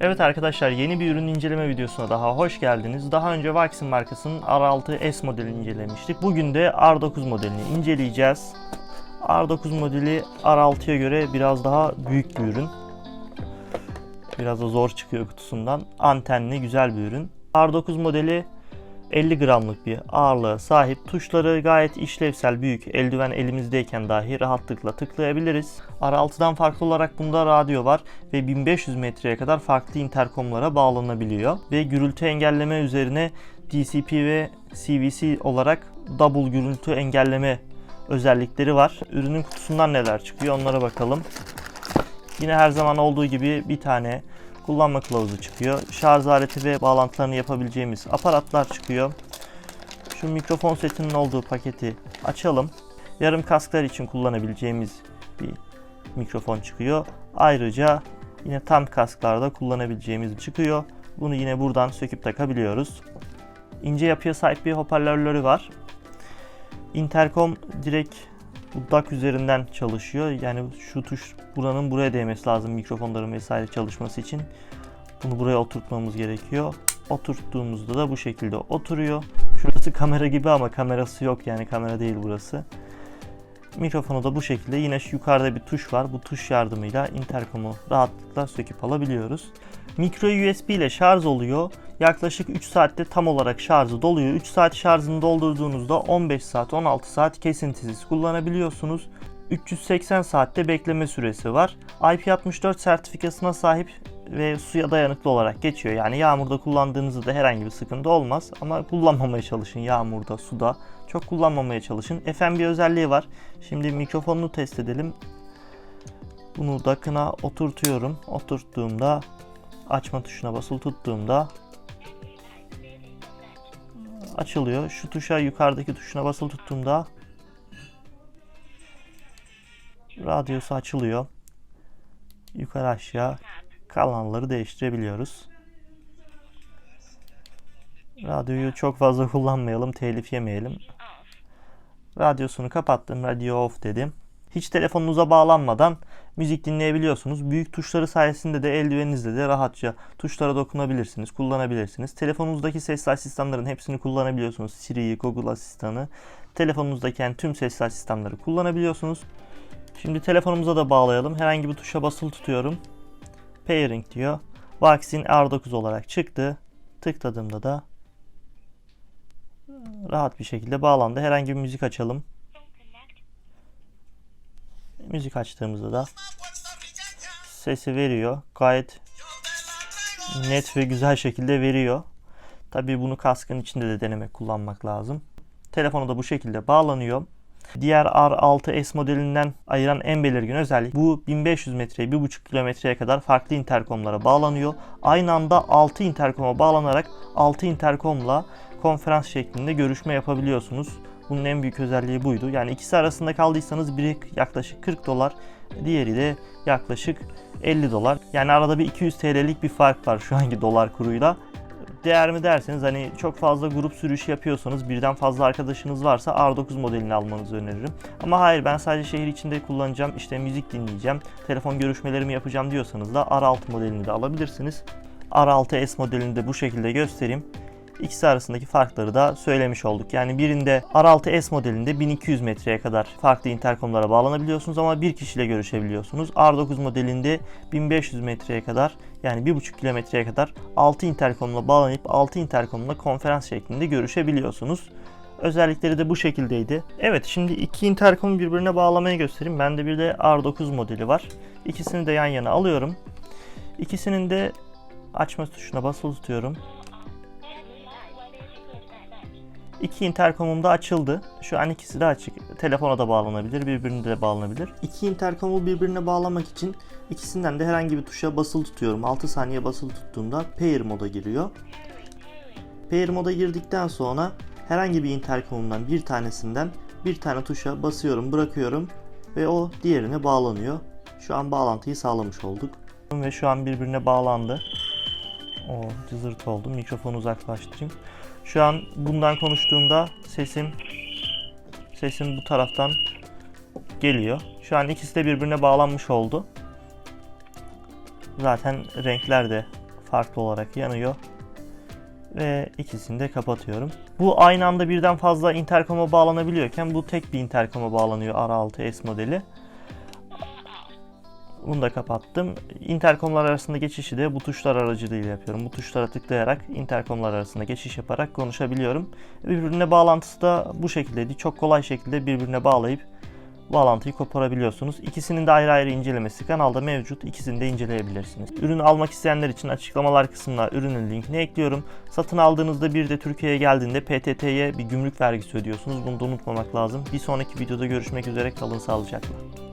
Evet arkadaşlar yeni bir ürün inceleme videosuna daha hoş geldiniz. Daha önce Vaxin markasının R6S modelini incelemiştik. Bugün de R9 modelini inceleyeceğiz. R9 modeli R6'ya göre biraz daha büyük bir ürün. Biraz da zor çıkıyor kutusundan. Antenli güzel bir ürün. R9 modeli 50 gramlık bir ağırlığa sahip. Tuşları gayet işlevsel, büyük. Eldiven elimizdeyken dahi rahatlıkla tıklayabiliriz. R6'dan farklı olarak bunda radyo var ve 1500 metreye kadar farklı interkomlara bağlanabiliyor. Ve gürültü engelleme üzerine DCP ve CVC olarak double gürültü engelleme özellikleri var. Ürünün kutusundan neler çıkıyor onlara bakalım. Yine her zaman olduğu gibi bir tane kullanma kılavuzu çıkıyor. Şarj aleti ve bağlantılarını yapabileceğimiz aparatlar çıkıyor. Şu mikrofon setinin olduğu paketi açalım. Yarım kasklar için kullanabileceğimiz bir mikrofon çıkıyor. Ayrıca yine tam kasklarda kullanabileceğimiz çıkıyor. Bunu yine buradan söküp takabiliyoruz. İnce yapıya sahip bir hoparlörleri var. Intercom direkt bu DAC üzerinden çalışıyor. Yani şu tuş buranın buraya değmesi lazım mikrofonların vesaire çalışması için. Bunu buraya oturtmamız gerekiyor. Oturttuğumuzda da bu şekilde oturuyor. Şurası kamera gibi ama kamerası yok yani kamera değil burası. Mikrofonu da bu şekilde yine şu yukarıda bir tuş var. Bu tuş yardımıyla interkomu rahatlıkla söküp alabiliyoruz. Micro USB ile şarj oluyor. Yaklaşık 3 saatte tam olarak şarjı doluyor. 3 saat şarjını doldurduğunuzda 15 saat 16 saat kesintisiz kullanabiliyorsunuz. 380 saatte bekleme süresi var. IP64 sertifikasına sahip ve suya dayanıklı olarak geçiyor. Yani yağmurda kullandığınızda da herhangi bir sıkıntı olmaz. Ama kullanmamaya çalışın yağmurda, suda. Çok kullanmamaya çalışın. FM bir özelliği var. Şimdi mikrofonunu test edelim. Bunu dakına oturtuyorum. Oturttuğumda açma tuşuna basılı tuttuğumda açılıyor. Şu tuşa yukarıdaki tuşuna basılı tuttuğumda radyosu açılıyor. Yukarı aşağı kanalları değiştirebiliyoruz. Radyoyu çok fazla kullanmayalım, telif yemeyelim. Radyosunu kapattım, radio off dedim. Hiç telefonunuza bağlanmadan müzik dinleyebiliyorsunuz. Büyük tuşları sayesinde de eldiveninizle de rahatça tuşlara dokunabilirsiniz, kullanabilirsiniz. Telefonunuzdaki sesli asistanların hepsini kullanabiliyorsunuz. Siri'yi, Google asistanı. Telefonunuzdaki yani tüm sesli asistanları kullanabiliyorsunuz. Şimdi telefonumuza da bağlayalım. Herhangi bir tuşa basılı tutuyorum. Pairing diyor. Vaxin R9 olarak çıktı. Tıkladığımda da rahat bir şekilde bağlandı. Herhangi bir müzik açalım. Müzik açtığımızda da sesi veriyor. Gayet net ve güzel şekilde veriyor. Tabii bunu kaskın içinde de denemek kullanmak lazım. Telefonu da bu şekilde bağlanıyor. Diğer R6S modelinden ayıran en belirgin özellik bu 1500 metreye 1,5 kilometreye kadar farklı interkomlara bağlanıyor. Aynı anda 6 interkoma bağlanarak 6 interkomla konferans şeklinde görüşme yapabiliyorsunuz. Bunun en büyük özelliği buydu. Yani ikisi arasında kaldıysanız biri yaklaşık 40 dolar, diğeri de yaklaşık 50 dolar. Yani arada bir 200 TL'lik bir fark var şu anki dolar kuruyla. Değer mi derseniz hani çok fazla grup sürüşü yapıyorsanız birden fazla arkadaşınız varsa R9 modelini almanızı öneririm. Ama hayır ben sadece şehir içinde kullanacağım işte müzik dinleyeceğim, telefon görüşmelerimi yapacağım diyorsanız da R6 modelini de alabilirsiniz. R6S modelini de bu şekilde göstereyim. İkisi arasındaki farkları da söylemiş olduk. Yani birinde R6S modelinde 1200 metreye kadar farklı interkomlara bağlanabiliyorsunuz ama bir kişiyle görüşebiliyorsunuz. R9 modelinde 1500 metreye kadar yani 1,5 kilometreye kadar 6 interkomla bağlanıp 6 interkomla konferans şeklinde görüşebiliyorsunuz. Özellikleri de bu şekildeydi. Evet şimdi iki interkomu birbirine bağlamaya göstereyim. Bende bir de R9 modeli var. İkisini de yan yana alıyorum. İkisinin de açma tuşuna basılı tutuyorum. İki interkomum da açıldı. Şu an ikisi de açık. Telefona da bağlanabilir, birbirine de bağlanabilir. İki interkomu birbirine bağlamak için ikisinden de herhangi bir tuşa basılı tutuyorum. 6 saniye basılı tuttuğumda pair moda giriyor. Pair moda girdikten sonra herhangi bir interkomumdan bir tanesinden bir tane tuşa basıyorum, bırakıyorum ve o diğerine bağlanıyor. Şu an bağlantıyı sağlamış olduk. Ve şu an birbirine bağlandı. O cızırt oldu. Mikrofonu uzaklaştırayım. Şu an bundan konuştuğumda sesim sesim bu taraftan geliyor. Şu an ikisi de birbirine bağlanmış oldu. Zaten renkler de farklı olarak yanıyor. Ve ikisini de kapatıyorum. Bu aynı anda birden fazla interkoma bağlanabiliyorken bu tek bir interkoma bağlanıyor R6S modeli. Bunu da kapattım. Interkomlar arasında geçişi de bu tuşlar aracılığıyla yapıyorum. Bu tuşlara tıklayarak interkomlar arasında geçiş yaparak konuşabiliyorum. Birbirine bağlantısı da bu şekildeydi. Çok kolay şekilde birbirine bağlayıp bağlantıyı koparabiliyorsunuz. İkisinin de ayrı ayrı incelemesi kanalda mevcut. İkisini de inceleyebilirsiniz. Ürünü almak isteyenler için açıklamalar kısmına ürünün linkini ekliyorum. Satın aldığınızda bir de Türkiye'ye geldiğinde PTT'ye bir gümrük vergisi ödüyorsunuz. Bunu da unutmamak lazım. Bir sonraki videoda görüşmek üzere. Kalın sağlıcakla.